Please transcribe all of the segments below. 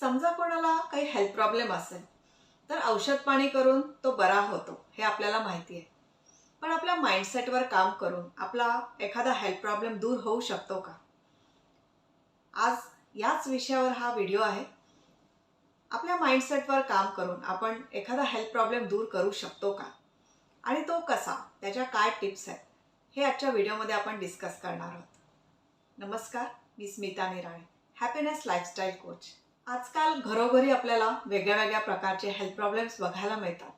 समजा कोणाला काही हेल्थ प्रॉब्लेम असेल तर औषध पाणी करून तो बरा होतो हे आपल्याला माहिती आहे. पण आपल्या माइंडसेटवर काम करून आपला एखादा हेल्थ प्रॉब्लेम दूर होऊ शकतो का? आज याच विषयावर हा व्हिडिओ आहे. आपल्या माइंडसेटवर काम करून आपण एखादा हेल्थ प्रॉब्लेम दूर करू शकतो का? आणि तो कसा? त्याच्या काय टिप्स आहेत? हे आजच्या व्हिडिओमध्ये आपण डिस्कस करणार आहोत. नमस्कार मी Smita Nirale happiness lifestyle coach आजकाल घरोघरी आपल्याला वेगळ्या वेगळ्या प्रकारचे हेल्थ प्रॉब्लेम्स बघायला मिळतात.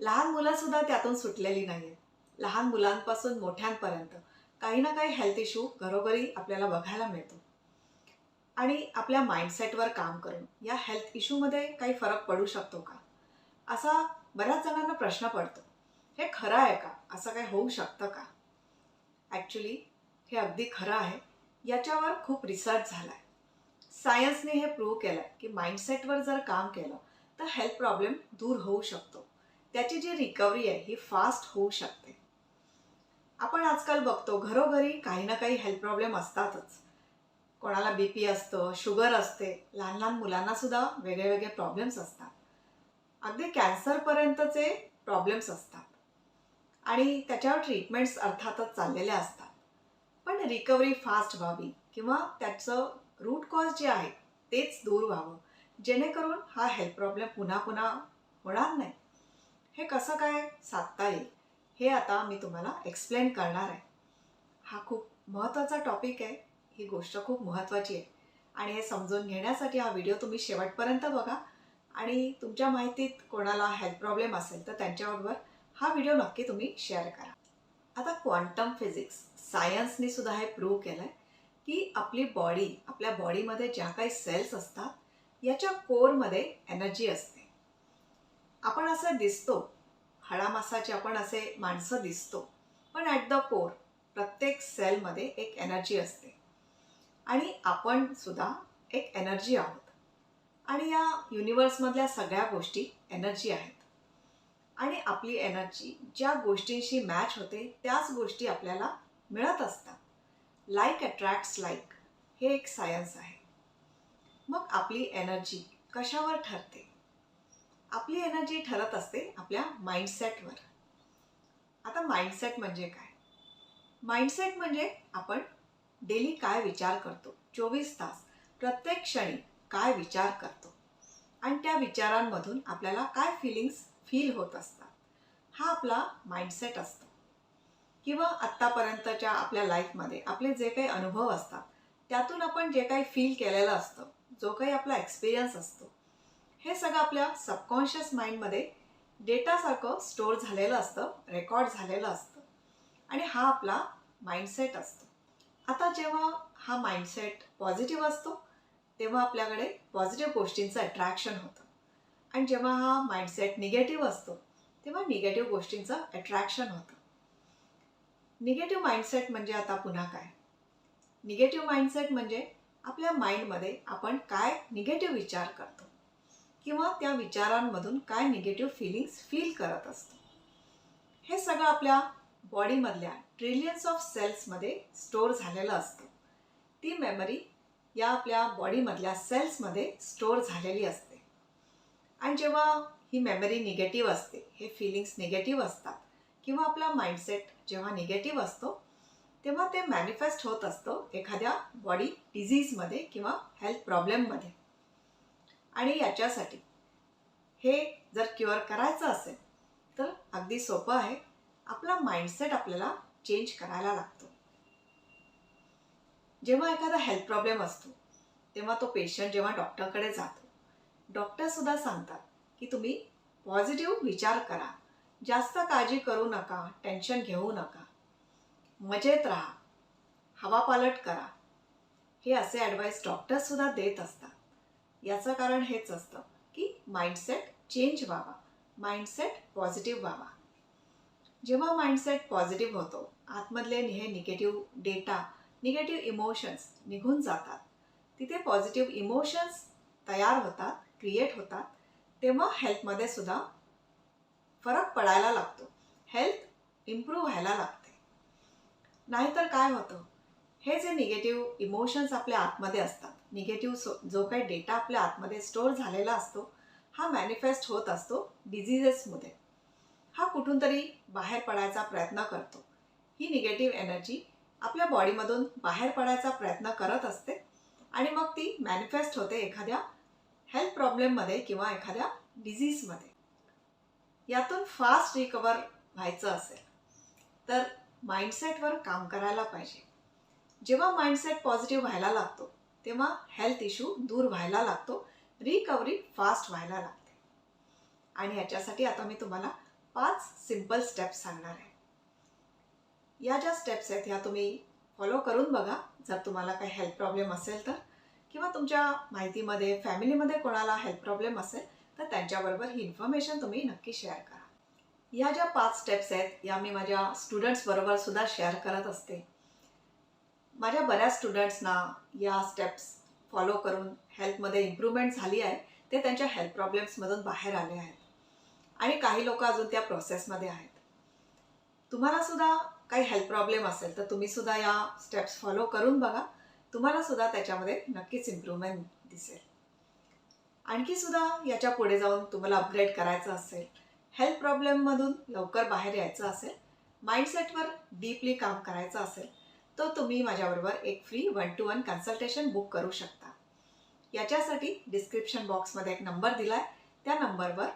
लहान मुलंसुद्धा त्यातून सुटलेली नाही आहेत लहान मुलांपासून मोठ्यांपर्यंत काही ना काही हेल्थ इश्यू घरोघरी आपल्याला बघायला मिळतो. आणि आपल्या माइंडसेटवर काम करून या हेल्थ इश्यूमध्ये काही फरक पडू शकतो का? असा बऱ्याच जणांना प्रश्न पडतो. हे खरं आहे का? असं काही होऊ शकतं का? ॲक्च्युली हे अगदी खरं आहे. याच्यावर खूप रिसर्च झाला आहे सायन्सने हे प्रूव्ह केलं की माइंडसेटवर जर काम केलं तर हेल्थ प्रॉब्लेम दूर होऊ शकतो. त्याची जी रिकव्हरी आहे ही फास्ट होऊ शकते. आपण आजकाल बघतो घरोघरी काही ना काही हेल्थ प्रॉब्लेम असतातच. कोणाला बी पी असतं शुगर असते लहान लहान मुलांना सुद्धा वेगळे वेगळे प्रॉब्लेम्स असतात. अगदी कॅन्सरपर्यंतचे प्रॉब्लेम्स असतात. आणि त्याच्यावर ट्रीटमेंट्स अर्थातच चाललेल्या असतात. पण रिकव्हरी फास्ट व्हावी किंवा त्याचं रूट कॉज जे आहे तेच दूर व्हावं. जेणेकरून हा हेल्थ प्रॉब्लेम पुन्हा पुन्हा होणार नाही. हे कसं काय साधता येईल हे आता मी तुम्हाला एक्सप्लेन करणार आहे. हा खूप महत्त्वाचा टॉपिक आहे ही गोष्ट खूप महत्त्वाची आहे. आणि हे समजून घेण्यासाठी हा व्हिडिओ तुम्ही शेवटपर्यंत बघा. आणि तुमच्या माहितीत कोणाला हेल्थ प्रॉब्लेम असेल तर त्यांच्याबरोबर हा व्हिडिओ नक्की तुम्ही शेअर करा. आता क्वांटम फिजिक्स सायन्सने सुद्धा हे प्रूव्ह केलं आहे की आपली बॉडी आपल्या बॉडीमध्ये ज्या काही सेल्स असतात याच्या कोरमध्ये एनर्जी असते. आपण असं दिसतो हाडामासाचे आपण असे माणसं दिसतो पण ॲट द कोर प्रत्येक सेलमध्ये एक एनर्जी असते. आणि आपण सुद्धा एक एनर्जी आहोत. आणि या युनिवर्समधल्या सगळ्या गोष्टी एनर्जी आहेत. आणि आपली एनर्जी ज्या गोष्टींशी मॅच होते त्याच गोष्टी आपल्याला मिळत असतात. लाईक अट्रॅक्ट्स लाईक हे एक सायन्स आहे. मग आपली एनर्जी कशावर ठरते? आपली एनर्जी ठरत असते आपल्या माइंडसेटवर आता माइंडसेट म्हणजे काय? माइंडसेट म्हणजे आपण डेली काय विचार करतो? चोवीस तास प्रत्येक क्षणी काय विचार करतो? आणि त्या विचारांमधून आपल्याला काय फिलिंग्स फील होत असतात? हा आपला माइंडसेट असतो. किंवा आत्तापर्यंतच्या आपल्या लाईफमध्ये आपले जे काही अनुभव असतात त्यातून आपण जे काही फील केलेलं असतं जो काही आपला एक्सपिरियन्स असतो हे सगळं आपल्या सबकॉन्शियस माइंडमध्ये डेटासारखं स्टोअर झालेलं असतं रेकॉर्ड झालेलं असतं आणि हा आपला माइंडसेट असतो. आता जेव्हा हा माइंडसेट पॉझिटिव्ह असतो तेव्हा आपल्याकडे पॉझिटिव्ह गोष्टींचं अट्रॅक्शन होतं. आणि जेव्हा हा माइंडसेट निगेटिव्ह असतो तेव्हा निगेटिव्ह गोष्टींचं अट्रॅक्शन होतं. निगेटिव्ह माइंडसेट म्हणजे आता पुन्हा काय? निगेटिव्ह माइंडसेट म्हणजे आपल्या माइंडमध्ये आपण काय निगेटिव्ह विचार करतो? किंवा त्या विचारांमधून काय निगेटिव्ह फिलिंग्स फील करत असतो? हे सगळं आपल्या बॉडीमधल्या ट्रिलियन्स ऑफ सेल्समध्ये स्टोअर झालेलं असतं. ती मेमरी या आपल्या बॉडीमधल्या सेल्समध्ये स्टोअर झालेली असते. आणि जेव्हा ही मेमरी निगेटिव्ह असते हे फिलिंग्स निगेटिव्ह असतात किंवा आपला माइंडसेट जेव्हा निगेटिव्ह असतो तेव्हा ते मॅनिफेस्ट होत असतं एखाद्या बॉडी डिझीजमध्ये किंवा हेल्थ प्रॉब्लेममध्ये आणि याच्यासाठी हे जर क्युअर करायचं असेल तर अगदी सोपं आहे. आपला माइंडसेट आपल्याला चेंज करायला लागतो. जेव्हा एखादा हेल्थ प्रॉब्लेम असतो तेव्हा तो पेशंट जेव्हा डॉक्टरकडे जातो डॉक्टरसुद्धा सांगतात की तुम्ही पॉझिटिव्ह विचार करा. जास्त काळजी करू नका टेन्शन घेऊ नका. मजेत राहा. हवापालट करा. हे असे ॲडवाईस डॉक्टरसुद्धा देत असतात. याचं कारण हेच असतं की माइंडसेट चेंज व्हावा. माइंडसेट पॉझिटिव्ह व्हावा. जेव्हा माइंडसेट पॉझिटिव्ह होतो आतमधले हे निगेटिव्ह डेटा निगेटिव्ह इमोशन्स निघून जातात. तिथे पॉझिटिव्ह इमोशन्स तयार होतात क्रिएट होतात. तेव्हा हेल्थमध्ये सुद्धा फरक पडायला लागतो. हेल्थ इम्प्रूव्ह व्हायला लागते. नाहीतर काय होतं? हे जे निगेटिव्ह इमोशन्स आपल्या आतमध्ये असतात निगेटिव्ह जो काही डेटा आपल्या आतमध्ये स्टोअर झालेला असतो हा मॅनिफेस्ट होत असतो डिझिजेसमध्ये हा कुठून तरी बाहेर पडायचा प्रयत्न करतो. ही निगेटिव्ह एनर्जी आपल्या बॉडीमधून बाहेर पडायचा प्रयत्न करत असते आणि मग ती मॅनिफेस्ट होते एखाद्या हेल्थ प्रॉब्लेममध्ये किंवा एखाद्या डिझीजमध्ये यातून फास्ट रिकवर व्हायचं असेल. तर माइंडसेटवर काम करायला पाहिजे. जेव्हा माइंडसेट पॉझिटिव्ह व्हायला लागतो तेव्हा हेल्थ इश्यू दूर व्हायला लागतो रिकव्हरी फास्ट व्हायला लागते. आणि याच्यासाठी आता मी तुम्हाला पाच सिंपल स्टेप्स सांगणार आहे. या ज्या स्टेप्स आहेत ह्या तुम्ही फॉलो करून बघा. जर तुम्हाला काही हेल्थ प्रॉब्लेम असेल तर किंवा तुमच्या माहितीमध्ये फॅमिलीमध्ये कोणाला हेल्थ प्रॉब्लेम असेल तर त्यांच्याबरोबर ही इन्फॉर्मेशन तुम्ही नक्की शेअर करा. या ज्या पाच स्टेप्स आहेत या मी माझ्या स्टुडंट्सबरोबर सुद्धा शेअर करत असते. माझ्या बऱ्याच स्टुडंट्सना या स्टेप्स फॉलो करून हेल्थमध्ये इम्प्रूव्हमेंट झाली आहे ते त्यांच्या हेल्थ प्रॉब्लेम्समधून बाहेर आले आहेत. आणि काही लोक अजून त्या प्रोसेसमध्ये आहेत. तुम्हाला सुद्धा काही हेल्थ प्रॉब्लेम असेल तर तुम्ही सुद्धा या स्टेप्स फॉलो करून बघा. तुम्हाला सुद्धा त्याच्यामध्ये नक्कीच इम्प्रूव्हमेंट दिसेल. आणखी सुद्धा याच्यापुढे जाऊन तुम्हाला अपग्रेड करायचं असेल हेल्थ प्रॉब्लेममधून लवकर बाहेर यायचं असेल माइंडसेटवर डीपली काम करायचं असेल तर तुम्ही माझ्याबरोबर एक free one to one consultation book करू शकता. याच्यासाठी डिस्क्रिप्शन बॉक्समध्ये एक नंबर दिला आहे त्या नंबरवर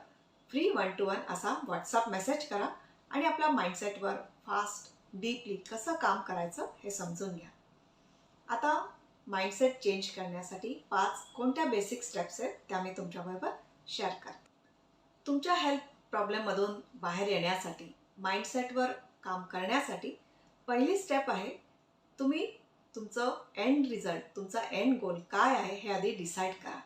फ्री वन टू वन असा व्हॉट्सअप मेसेज करा आणि आपल्या माइंडसेटवर फास्ट डीपली कसं काम करायचं हे समजून घ्या. आता माइंडसेट चेंज करण्यासाठी पाच कोणत्या बेसिक स्टेप्स आहेत त्या मी तुमच्याबरोबर शेअर करते. तुमच्या हेल्थ प्रॉब्लेममधून बाहेर येण्यासाठी माइंडसेटवर काम करण्यासाठी पहिली स्टेप आहे तुम्ही तुमचं एंड रिझल्ट तुमचा एंड गोल काय आहे हे आधी डिसाईड करा.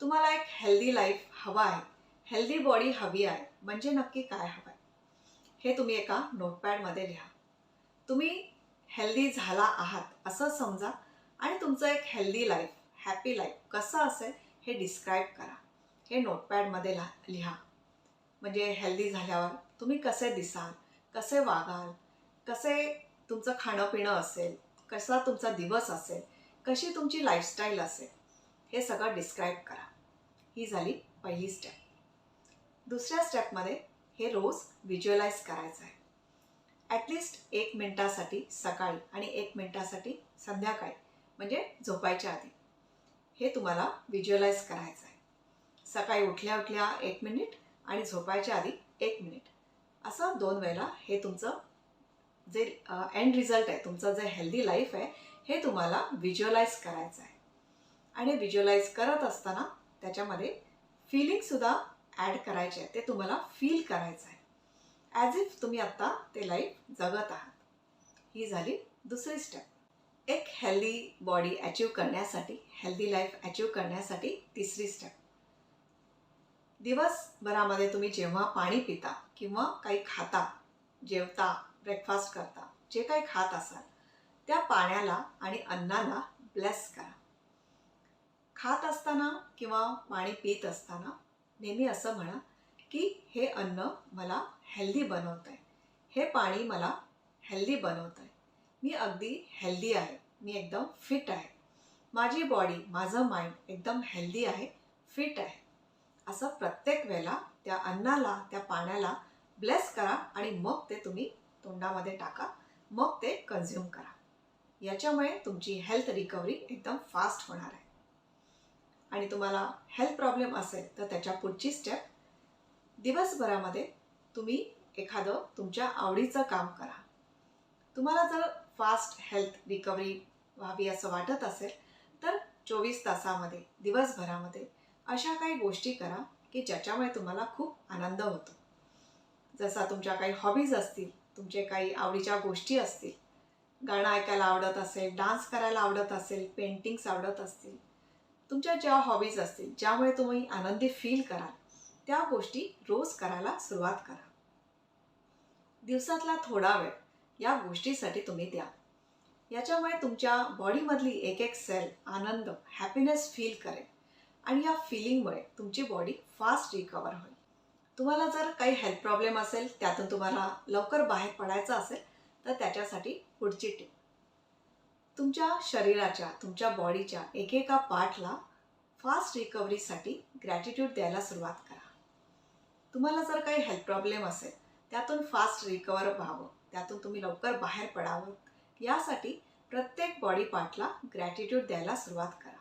तुम्हाला एक हेल्दी लाईफ हवा आहे हेल्दी बॉडी हवी आहे म्हणजे नक्की काय हवं आहे हे तुम्ही एका नोटपॅडमध्ये लिहा. तुम्ही हेल्दी झाला आहात असं समजा आणि तुमचं एक हेल्दी लाईफ हॅपी लाईफ कसं असेल हे डिस्क्राईब करा. हे नोटपॅडमध्ये ला लिहा. म्हणजे हेल्दी झाल्यावर तुम्ही कसे दिसाल कसे वागाल कसे तुमचं खाणं पिणं असेल कसा तुमचा दिवस असेल कशी तुमची लाईफस्टाईल असेल हे सगळं डिस्क्राईब करा. ही झाली पहिली स्टेप दुसऱ्या स्टेपमध्ये हे रोज व्हिज्युअलाइज करायचं आहे. ॲटलिस्ट एक मिनटासाठी सकाळी आणि एक मिनटासाठी संध्याकाळी. म्हणजे झोपायच्या आधी. हे तुम्हाला व्हिज्युअलाइज करायचं आहे. सकाळी उठल्या उठल्या एक मिनिट आणि झोपायच्या आधी एक मिनिट असं दोन वेळेला हे तुमचं जे एंड रिझल्ट आहे तुमचं जे हेल्दी लाईफ आहे हे तुम्हाला व्हिज्युअलाइज करायचं आहे. आणि व्हिज्युअलाइज करत असताना त्याच्यामध्ये फिलिंगसुद्धा ॲड करायचे आहे ते तुम्हाला फील करायचं आहे. ॲज इफ तुम्ही आत्ता ते लाईफ जगत आहात. ही झाली दुसरी स्टेप एक हेल्दी बॉडी अचीव करण्यासाठी हेल्दी लाईफ अचीव करण्यासाठी तिसरी स्टेप दिवसभरामध्ये तुम्ही जेव्हा पाणी पिता किंवा काही खाता जेवता ब्रेकफास्ट करता जे काही खात असाल त्या पाण्याला आणि अन्नाला ब्लेस करा. खात असताना किंवा पाणी पित असताना नेहमी असं म्हणा की हे अन्न मला हेल्दी बनवतं आहे हे पाणी मला हेल्दी बनवतं आहे मी अगदी हेल्दी आहे. मी एकदम फिट आहे. माझी बॉडी माझं माइंड एकदम हेल्दी आहे फिट आहे. असं प्रत्येक वेळेला त्या अन्नाला त्या पाण्याला ब्लेस करा आणि मग ते तुम्ही तोंडामध्ये टाका. मग ते कन्झ्युम करा. याच्यामुळे तुमची हेल्थ रिकव्हरी एकदम फास्ट होणार आहे. आणि तुम्हाला हेल्थ प्रॉब्लेम असेल तर त्याच्या पुढची स्टेप दिवसभरामध्ये तुम्ही एखादं तुमच्या आवडीचं काम करा. तुम्हाला जर फास्ट हेल्थ रिकव्हरी व्हावी असं वाटत असेल तर चोवीस तासामध्ये दिवसभरामध्ये अशा काही गोष्टी करा की ज्याच्यामुळे तुम्हाला खूप आनंद होतो. जसा तुमच्या काही हॉबीज असतील तुमचे काही आवडीच्या गोष्टी असतील गाणं ऐकायला आवडत असेल डान्स करायला आवडत असेल पेंटिंग्स आवडत असतील तुमच्या ज्या हॉबीज असतील ज्यामुळे तुम्ही आनंदी फील कराल त्या गोष्टी रोज करायला सुरुवात करा. दिवसातला थोडा वेळ या गोष्टीसाठी तुम्ही द्या. याच्यामुळे तुमच्या बॉडीमधली एक एक सेल आनंद हॅपीनेस फील करेल. आणि या फिलिंगमुळे तुमची बॉडी फास्ट रिकवर होईल. तुम्हाला जर काही हेल्थ प्रॉब्लेम असेल त्यातून तुम्हाला लवकर बाहेर पडायचं असेल तर त्याच्यासाठी पुढची टीप. तुमच्या शरीराच्या तुमच्या बॉडीच्या एकेका पार्टला फास्ट रिकव्हरीसाठी ग्रॅटिट्यूड द्यायला सुरुवात करा. तुम्हाला जर काही हेल्थ प्रॉब्लेम असेल त्यातून फास्ट रिकवर व्हावं. त्यातून तुम्ही लवकर बाहेर पडावं. यासाठी प्रत्येक बॉडी पार्टला ग्रॅटिट्यूड द्यायला सुरुवात करा.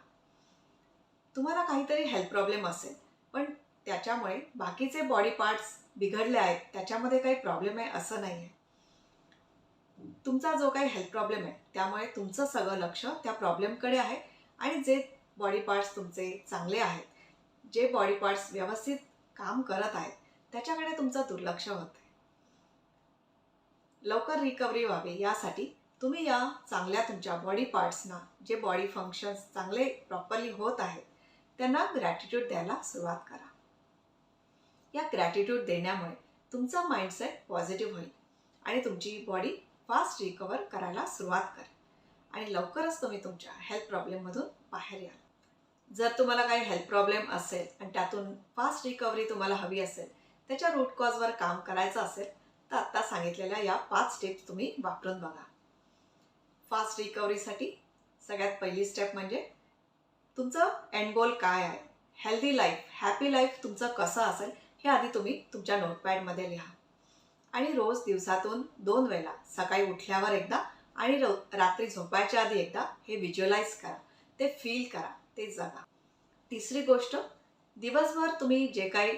तुम्हाला काहीतरी हेल्थ प्रॉब्लेम असेल पण त्याच्यामुळे बाकीचे बॉडी पार्ट्स बिघडले आहेत त्याच्यामध्ये काही प्रॉब्लेम आहे असं नाही आहे तुमचा जो काही हेल्थ प्रॉब्लेम आहे त्यामुळे तुमचं सगळं लक्ष त्या प्रॉब्लेमकडे आहे आणि जे बॉडी पार्ट्स तुमचे चांगले आहेत जे बॉडी पार्ट्स व्यवस्थित काम करत आहेत त्याच्याकडे तुमचं दुर्लक्ष होतं लवकर रिकव्हरी व्हावी. यासाठी तुम्ही या चांगल्या तुमच्या बॉडी पार्ट्सना जे बॉडी फंक्शन्स चांगले प्रॉपरली होत आहेत त्यांना ग्रॅटिट्यूड द्यायला सुरुवात करा. या ग्रॅटिट्यूड देण्यामुळे तुमचा माइंडसेट पॉझिटिव्ह होईल आणि तुमची बॉडी फास्ट रिकवर करायला सुरुवात करेल. आणि लवकरच तुम्ही तुमच्या हेल्थ प्रॉब्लेममधून बाहेर याल. जर तुम्हाला काही हेल्थ प्रॉब्लेम असेल आणि त्यातून फास्ट रिकव्हरी तुम्हाला हवी असेल त्याच्या रूट कॉजवर काम करायचं असेल तर आत्ता सांगितलेल्या या पाच स्टेप्स तुम्ही वापरून बघा. फास्ट रिकव्हरीसाठी सगळ्यात पहिली स्टेप म्हणजे तुमचं एंड गोल काय आहे? हेल्दी लाईफ हॅपी लाईफ तुमचं कसं असेल हे आधी तुम्ही तुमच्या नोटपॅडमध्ये लिहा. आणि रोज दिवसातून दोन वेळा सकाळी उठल्यावर एकदा आणि रो रात्री झोपायच्या आधी एकदा हे व्हिज्युअलाइज करा. ते फील करा ते जगा. तिसरी गोष्ट दिवसभर तुम्ही जे काही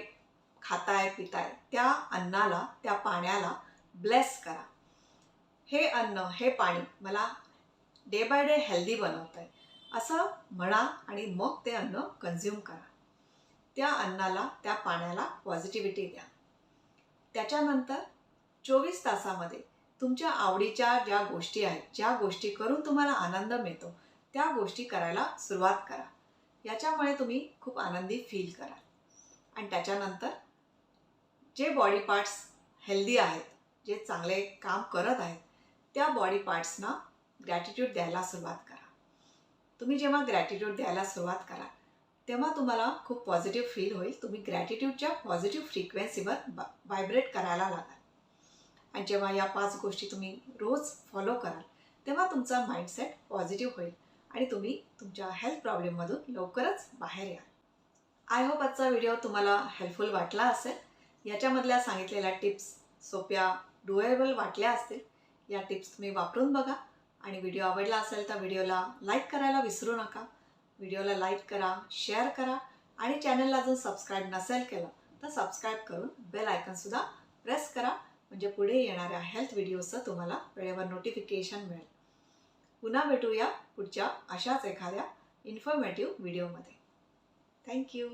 खाताय पिताय त्या अन्नाला त्या पाण्याला ब्लेस करा. हे अन्न हे पाणी मला डे बाय डे हेल्दी बनवतं आहे असं म्हणा आणि मग ते अन्न कन्झ्युम करा. त्या अन्नाला त्या पाण्याला पॉझिटिव्हिटी द्या. त्याच्यानंतर चोवीस तासामध्ये तुमच्या आवडीच्या ज्या गोष्टी आहेत ज्या गोष्टी करून तुम्हाला आनंद मिळतो त्या गोष्टी करायला सुरुवात करा. याच्यामुळे तुम्ही खूप आनंदी फील कराल. आणि त्याच्यानंतर जे बॉडी पार्ट्स हेल्दी आहेत जे चांगले काम करत आहेत त्या बॉडी पार्ट्सना ग्रॅटिट्यूड द्यायला सुरुवात करा. तुम्ही जेव्हा ग्रॅटिट्यूड द्यायला सुरुवात करा तेव्हा तुम्हाला खूप पॉझिटिव्ह फील होईल. तुम्ही ग्रॅटिट्यूडच्या पॉझिटिव्ह फ्रिक्वेन्सीवर बा व्हायब्रेट करायला लागाल. आणि जेव्हा या पाच गोष्टी तुम्ही रोज फॉलो कराल तेव्हा तुमचा माइंडसेट पॉझिटिव्ह होईल आणि तुम्ही तुमच्या हेल्थ प्रॉब्लेममधून लवकरच बाहेर याल. आय होप आजचा व्हिडिओ तुम्हाला हेल्पफुल वाटला असेल. याच्यामधल्या सांगितलेल्या टिप्स सोप्या डुएबल वाटल्या असतील या टिप्स तुम्ही वापरून बघा. आणि व्हिडिओ आवडला असेल तर व्हिडिओला लाईक करायला विसरू नका. व्हिडिओला लाईक करा शेअर करा आणि चॅनलला जर सबस्क्राईब नसेल केलं तर सबस्क्राईब करून बेल आयकनसुद्धा प्रेस करा. म्हणजे पुढे येणाऱ्या हेल्थ व्हिडिओचं तुम्हाला वेळेवर नोटिफिकेशन मिळेल. पुन्हा भेटूया पुढच्या अशाच एखाद्या इन्फॉर्मेटिव्ह व्हिडिओमध्ये. थँक्यू